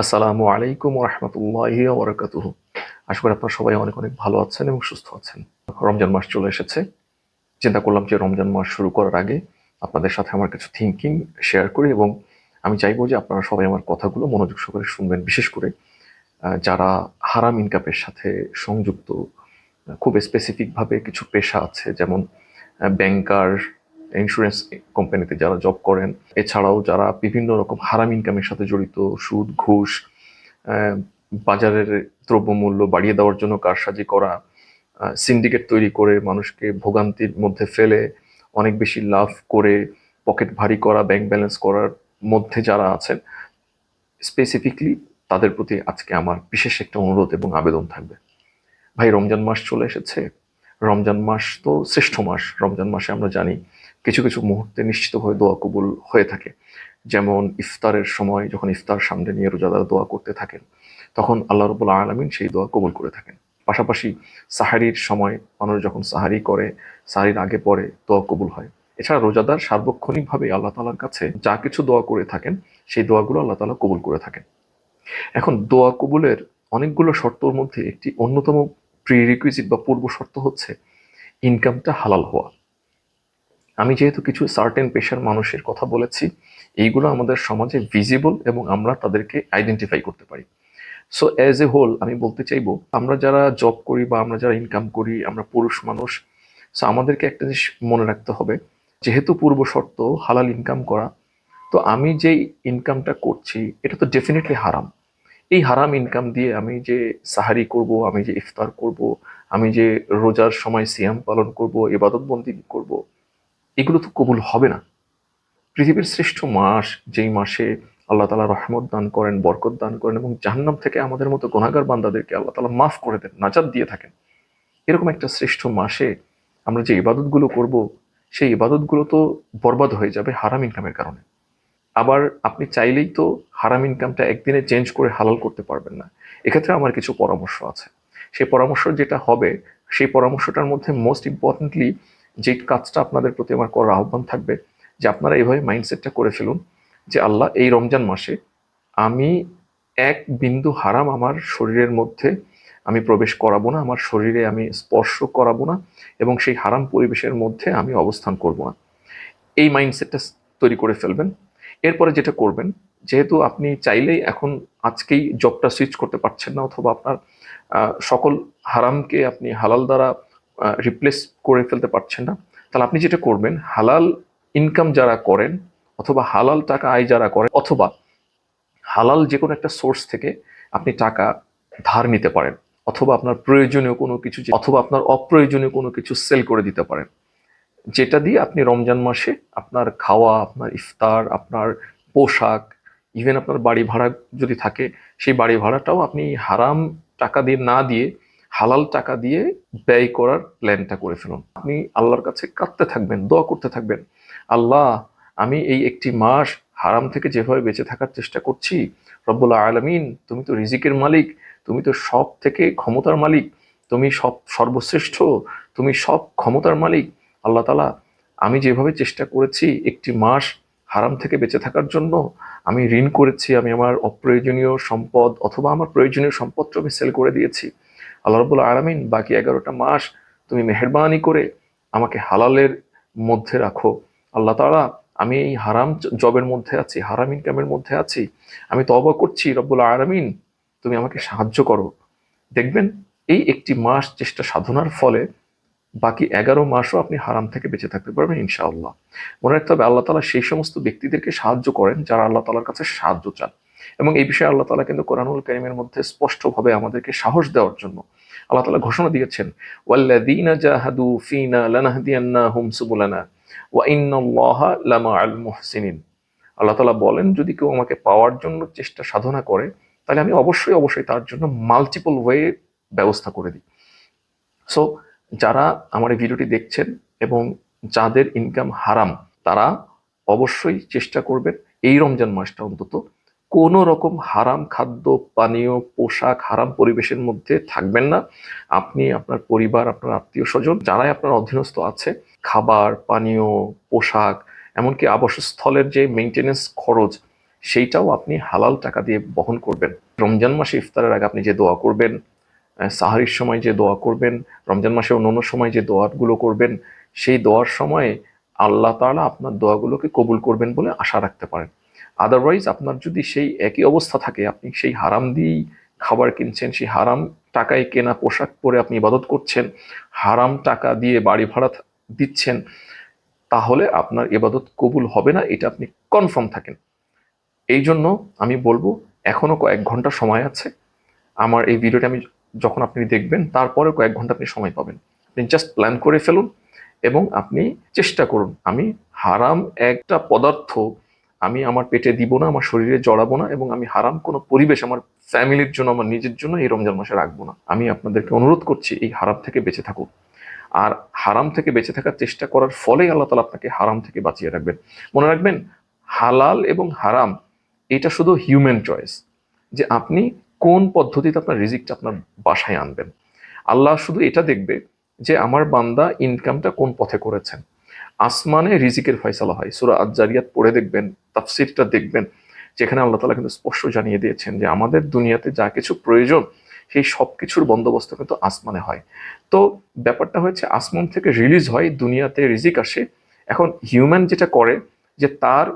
আসসালামু আলাইকুম রহমতুল্লাহ ওবরাকাতুহ। আশা করি আপনারা সবাই অনেক অনেক ভালো আছেন এবং সুস্থ আছেন। রমজান মাস চলে এসেছে। চিন্তা করলাম যে রমজান মাস শুরু করার আগে আপনাদের সাথে আমার কিছু থিঙ্কিং শেয়ার করি এবং আমি চাইব যে আপনারা সবাই আমার কথাগুলো মনোযোগ সহকারে শুনবেন। বিশেষ করে যারা হারাম ইনকামের সাথে সংযুক্ত, খুব স্পেসিফিকভাবে কিছু পেশা আছে, যেমন ব্যাংকার ইন্স্যুরেন্স কোম্পানিতে যারা জব করেন, এছাড়াও যারা বিভিন্ন রকম হারাম ইনকামের সাথে জড়িত, সুদ, ঘুষ বাজারের দ্রব্যমূল্য বাড়িয়ে দেওয়ার জন্য কারসাজি করা সিন্ডিকেট তৈরি করে মানুষকে ভোগান্তির মধ্যে ফেলে, অনেক বেশি লাভ করে পকেট ভারী করা ব্যাংক ব্যালেন্স করার মধ্যে যারা আছেন স্পেসিফিকলি তাদের প্রতি আজকে আমার বিশেষ একটা অনুরোধ এবং আবেদন থাকবে। ভাই, রমজান মাস চলে এসেছে। রমজান মাস তো শ্রেষ্ঠ মাস। রমজান মাসে আমরা জানি কিছু কিছু মুহূর্তে নিশ্চিতভাবে দোয়া কবুল হয়ে থাকে। যেমন ইফতারের সময় যখন ইফতার সামনে নিয়ে রোজাদার দোয়া করতে থাকেন, তখন আল্লাহ রবুল আলমিন সেই দোয়া কবুল করে থাকেন। পাশাপাশি সাহারির সময় মানুষ যখন সাহারি করে, সাহারির আগে পরে দোয়া কবুল হয়। এছাড়া রোজাদার সার্বক্ষণিকভাবে আল্লাহ তালার কাছে যা কিছু দোয়া করে থাকেন, সেই দোয়াগুলো আল্লাহ তালা কবুল করে থাকেন। এখন দোয়া কবুলের অনেকগুলো শর্তর মধ্যে একটি অন্যতম প্রিরিকুইজিট বা পূর্ব শর্ত হচ্ছে ইনকামটা হালাল হওয়া। আমি যেহেতু কিছু সার্টেন পেশার মানুষের কথা বলেছি, এইগুলো আমাদের সমাজে ভিজিবল এবং আমরা তাদেরকে আইডেন্টিফাই করতে পারি। সো অ্যাজ এ হোল আমি বলতে চাইব, আমরা যারা জব করি বা আমরা যারা ইনকাম করি, আমরা পুরুষ মানুষ সো আমাদেরকে একটা জিনিস মনে রাখতে হবে, যেহেতু পূর্ব শর্ত হালাল ইনকাম করা, তো আমি যেই ইনকামটা করছি, এটা তো ডেফিনেটলি হারাম। এই হারাম ইনকাম দিয়ে আমি যে সাহারি করব, আমি যে ইফতার করব, আমি যে রোজার সময় সিয়াম পালন করব ইবাদত বন্দি করব এগুলো তো কবুল হবে না। পৃথিবীর শ্রেষ্ঠ মাস, যেই মাসে আল্লাহ তালা রহমত দান করেন, বরকত দান করেন এবং জাহান্নাম থেকে আমাদের মতো গোনাগার বান্দাদেরকে আল্লাহ তালা মাফ করে দেন নাজাদ দিয়ে থাকেন। এরকম একটা শ্রেষ্ঠ মাসে আমরা যে ইবাদতগুলো করব, সেই ইবাদতগুলো তো বরবাদ হয়ে যাবে হারাম ইনকামের কারণে। আবার আপনি চাইলেই তো হারাম ইনকামটা একদিনে চেঞ্জ করে হালাল করতে পারবেন না। এক্ষেত্রে আমার কিছু পরামর্শ আছে। সেই পরামর্শ যেটা হবে, সেই পরামর্শটার মধ্যে মোস্ট ইম্পর্টেন্টলি যে কাজটা আপনাদের প্রতি আমার করার আহ্বান থাকবে, যে আপনারা এইভাবে মাইন্ডসেটটা করে ফেলুন, যে আল্লাহ এই রমজান মাসে আমি এক বিন্দু হারাম আমার শরীরের মধ্যে আমি প্রবেশ করাবো না, আমার শরীরে আমি স্পর্শ করাবো না এবং সেই হারাম পরিবেশের মধ্যে আমি অবস্থান করব না। এই মাইন্ডসেটটা তৈরি করে ফেলবেন। এরপরে যেটা করবেন, যেহেতু আপনি চাইলেই এখন আজকেই জবটা সুইচ করতে পারছেন না, অথবা আপনার সকল হারামকে আপনি হালাল দ্বারা রিপ্লেস করে ফেলতে পারছেন না, তাহলে আপনি যেটা করবেন, হালাল ইনকাম যারা করেন অথবা হালাল টাকা আয় যারা করেন, অথবা হালাল যে কোনো একটা সোর্স থেকে আপনি টাকা ধার নিতে পারেন, অথবা আপনার প্রয়োজনীয় কোনো কিছু অথবা আপনার অপ্রয়োজনীয় কোনো কিছু সেল করে দিতে পারেন। যেটা দিয়ে আপনি রমজান মাসে আপনার খাওয়া, আপনার ইফতার, আপনার পোশাক ইভেন আপনার বাড়ি ভাড়া যদি থাকে, সেই বাড়ি ভাড়াটাও আপনি হারাম টাকা দিয়ে না দিয়ে হালাল টাকা দিয়ে ব্যয় করার প্ল্যানটা করে ফেলুন। আপনি আল্লাহর কাছে কাঁদতে থাকবেন, দোয়া করতে থাকবেন, আল্লাহ, আমি এই একটি মাস হারাম থেকে যেভাবে বেঁচে থাকার চেষ্টা করছি রব্বুল্লাহ আলমিন, তুমি তো রিজিকের মালিক, তুমি তো সব থেকে ক্ষমতার মালিক, তুমি সব সর্বশ্রেষ্ঠ, তুমি সব ক্ষমতার মালিক, আল্লাহ তালা আমি যেভাবে চেষ্টা করেছি একটি মাস হারাম থেকে বেঁচে থাকার জন্য, আমি ঋণ করেছি, আমি আমার অপ্রয়োজনীয় সম্পদ অথবা আমার প্রয়োজনীয় সম্পদটা আমি সেল করে দিয়েছি। আল্লাহ রবুল্লা আরামিন বাকি এগারোটা মাস তুমি মেহরবানি করে আমাকে হালালের মধ্যে রাখো। আল্লাহ তাআলা, আমি এই হারাম জবের মধ্যে আছি, হারাম ইনকামের মধ্যে আছি। আমি তবা করছি, রব্বুল আরামিন তুমি আমাকে সাহায্য করো। দেখবেন, এই একটি মাস চেষ্টা সাধনার ফলে বাকি এগারো মাসও আপনি হারাম থেকে বেঁচে থাকতে পারবেন ইনশাআল্লাহ। মনে রাখতে হবে, আল্লাহ তালা সেই সমস্ত ব্যক্তিদেরকে সাহায্য করেন যারা আল্লাহ তালার কাছে সাহায্য চান। এবং এই বিষয়ে আল্লাহ তালা কিন্তু কোরআনুল করিমের মধ্যে স্পষ্টভাবে আমাদেরকে সাহস দেওয়ার জন্য আল্লাহ তালা ঘোষণা দিয়েছেন, ওয়াল্লাযীনা জাহাদু ফীনা লানাহদিয়ান্নাহুম সুবুলানা ওয়া লামাআল মুহসিনিন আল্লাহ তালা বলেন, যদি কেউ আমাকে পাওয়ার জন্য চেষ্টা সাধনা করে, তাহলে আমি অবশ্যই অবশ্যই তার জন্য মাল্টিপল ওয়ে ব্যবস্থা করে দিই। সো যারা আমার এই ভিডিওটি দেখছেন এবং যাদের ইনকাম হারাম, তারা অবশ্যই চেষ্টা করবেন এই রমজান মাসটা অন্তত কোনো রকম হারাম খাদ্য, পানীয়, পোশাক, হারাম পরিবেশের মধ্যে থাকবেন না। আপনি আপনার পরিবার, আপনার আত্মীয় স্বজন যারাই আপনার অধীনস্থ আছে, খাবার, পানীয়, পোশাক, এমনকি আবাসস্থলের যে মেনটেনেন্স খরচ, সেইটাও আপনি হালাল টাকা দিয়ে বহন করবেন। রমজান মাসে ইফতারের আগে আপনি যে দোয়া করবেন সাহারির সময় যে দোয়া করবেন, রমজান মাসে অন্য সময় যে দোয়াগুলো করবেন, সেই দোয়ার সময় আল্লাহ তাআলা আপনার দোয়াগুলোকে কবুল করবেন বলে আশা রাখতে পারেন। আদারওয়াইজ আপনার যদি সেই একই অবস্থা থাকে, আপনি সেই হারাম দিয়েই খাবার কিনছেন, সেই হারাম টাকায় কেনা পোশাক পরে আপনি ইবাদত করছেন, হারাম টাকা দিয়ে বাড়ি ভাড়া দিচ্ছেন, তাহলে আপনার ইবাদত কবুল হবে না, এটা আপনি কনফার্ম থাকেন। এই জন্য আমি বলব এখনও কয়েক ঘণ্টা সময় আছে। আমার এই ভিডিওটা আমি যখন আপনি দেখবেন, তারপরে কয়েক ঘণ্টা আপনি সময় পাবেন। আপনি জাস্ট প্ল্যান করে ফেলুন এবং আপনি চেষ্টা করুন। আমি হারাম একটা পদার্থ আমি আমার পেটে দিব না, আমার শরীরে জড়াবো না এবং আমি হারাম কোনো পরিবেশ আমার ফ্যামিলির জন্য, আমার নিজের জন্য এই রমজান মাসে রাখব না। আমি আপনাদেরকে অনুরোধ করছি এই হারাম থেকে বেঁচে থাকুন। আর হারাম থেকে বেঁচে থাকার চেষ্টা করার ফলেই আল্লাহ তালা আপনাকে হারাম থেকে বাঁচিয়ে রাখবেন। মনে রাখবেন, হালাল এবং হারাম, এটা শুধু হিউম্যান চয়েস যে আপনি কোন পদ্ধতিতে আপনার রিজিকটা আপনার বাসায় আনবেন। আল্লাহ শুধু এটা দেখবে যে আমার বান্দা ইনকামটা কোন পথে করেছেন। আসমানে রিজিকের ফয়সালা হয়। সুরা আজারিয়াত পড়ে দেখবেন, তাফসিরটা দেখবেন, যেখানে আল্লাহ তালা কিন্তু স্পষ্ট জানিয়ে দিয়েছেন যে আমাদের দুনিয়াতে যা কিছু প্রয়োজন, সেই সব কিছুর বন্দোবস্ত কিন্তু আসমানে হয়। তো ব্যাপারটা হচ্ছে আসমান থেকে রিলিজ হয়, দুনিয়াতে রিজিক আসে। এখন হিউম্যান যেটা করে, যে তার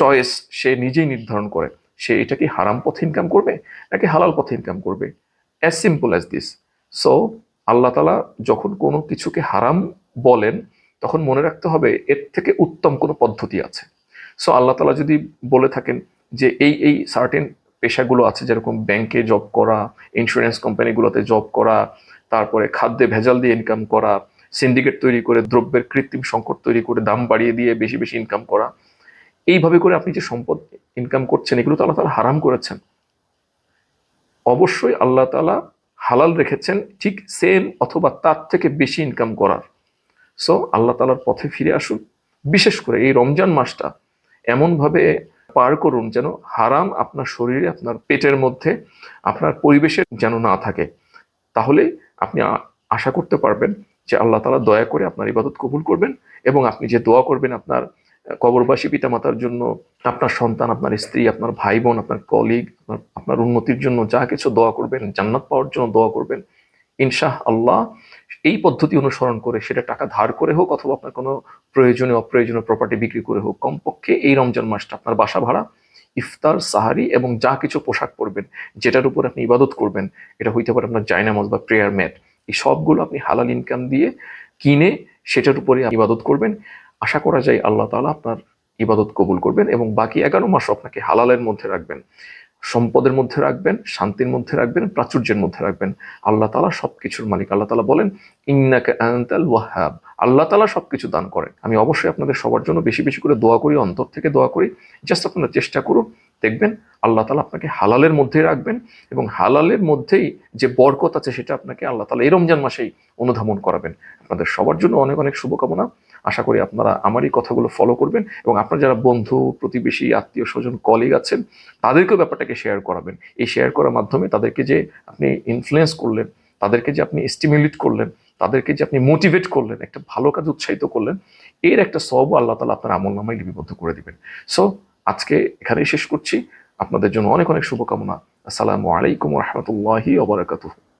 চয়েস সে নিজেই নির্ধারণ করে। সে এটা কি হারাম পথে ইনকাম করবে, নাকি হালাল পথে ইনকাম করবে? As simple as this so Allah তালা যখন কোনো কিছুকে হারাম বলেন তখন মনে রাখতে হবে এর থেকে উত্তম কোনো পদ্ধতি আছে। সো আল্লাহ তালা যদি বলে থাকেন যে এই এই সার্টেন পেশাগুলো আছে, যেরকম ব্যাংকে জব করা ইন্স্যুরেন্স কোম্পানিগুলোতে জব করা, তারপরে খাদ্যে ভেজাল দিয়ে ইনকাম করা সিন্ডিকেট তৈরি করে, দ্রব্যের কৃত্রিম সংকট তৈরি করে, দাম বাড়িয়ে দিয়ে বেশি বেশি ইনকাম করা, এইভাবে করে আপনি যে সম্পদ ইনকাম করছেন, এগুলো তো আল্লাহ তালা হারাম করেছেন। অবশ্যই আল্লাহ তালা হালাল রেখেছেন, ঠিক সেম অথবা তার থেকে বেশি ইনকাম করার। সো আল্লাহ তালার পথে ফিরে আসুন। বিশেষ করে এই রমজান মাসটা এমনভাবে পার করুন যেন হারাম আপনার শরীরে, আপনার পেটের মধ্যে, আপনার পরিবেশে যেন না থাকে। তাহলে আপনি আশা করতে পারবেন যে আল্লাহ তালা দয়া করে আপনার ইবাদত কবুল করবেন এবং আপনি যে দোয়া করবেন আপনার কবরবাসী পিতামাতার জন্য, আপনার সন্তান, আপনার স্ত্রী, আপনার ভাই বোন, আপনার কলিগ আপনার আপনার উন্নতির জন্য যা কিছু দোয়া করবেন, জান্নাত পাওয়ার জন্য দোয়া করবেন ইনশাহ আল্লাহ, এই পদ্ধতি অনুসরণ করে সেটা টাকা ধার করে হোক অথবা আপনার কোনো প্রয়োজনীয়, অপ্রয়োজনীয় প্রপার্টি বিক্রি করে হোক, কমপক্ষে এই রমজান মাসটা আপনার বাসা ভাড়া, ইফতার, সাহারি এবং যা কিছু পোশাক পরবেন, যেটার উপর আপনি ইবাদত করবেন, এটা হইতে পারে আপনার জায়নামাজ বা প্রেয়ার ম্যাট এই সবগুলো আপনি হালাল ইনকাম দিয়ে কিনে সেটার উপরে ইবাদত করবেন। আশা করা যায় আল্লাহ তাআলা আপনার ইবাদত কবুল করবেন এবং বাকি এগারো মাস আপনাকে হালালের মধ্যে রাখবেন। সম্পদের মধ্যে রাখবেন, শান্তির মধ্যে রাখবেন, প্রাচুর্যের মধ্যে রাখবেন। আল্লাহ তালা সব কিছুর মালিক। আল্লাহ তালা বলেন, ইন্নাকা আনতাল ওয়াহাব। আল্লাহ তালা সব কিছু দান করেন। আমি অবশ্যই আপনাদের সবার জন্য বেশি বেশি করে দোয়া করি, অন্তর থেকে দোয়া করি। জাস্ট আপনারা চেষ্টা করুন, দেখবেন আল্লাহ তালা আপনাকে হালালের মধ্যেই রাখবেন এবং হালালের মধ্যেই যে বরকত আছে সেটা আপনাকে আল্লাহ তালা এই রমজান মাসেই অনুধাবন করাবেন। আপনাদের সবার জন্য অনেক অনেক শুভকামনা। আশা করি আপনারা আমারই কথাগুলো ফলো করবেন এবং আপনার যারা বন্ধু, প্রতিবেশী, আত্মীয় স্বজন কলিগ আছেন, তাদেরকেও ব্যাপারটাকে শেয়ার করাবেন। এই শেয়ার করার মাধ্যমে তাদেরকে যে আপনি ইনফ্লুয়েন্স করলেন, তাদেরকে যে আপনি স্টিমুলেট করলেন, তাদেরকে যে আপনি মোটিভেট করলেন, একটা ভালো কাজ উৎসাহিত করলেন, এর একটা সব আল্লাহ তালা আপনার আমল নামায় লিপিবদ্ধ করে দিবেন। সো আজকে এখানেই শেষ করছি। আপনাদের জন্য অনেক অনেক শুভকামনা। আসসালামু আলাইকুম রহমতুল্লাহি ওবরাকাতুহ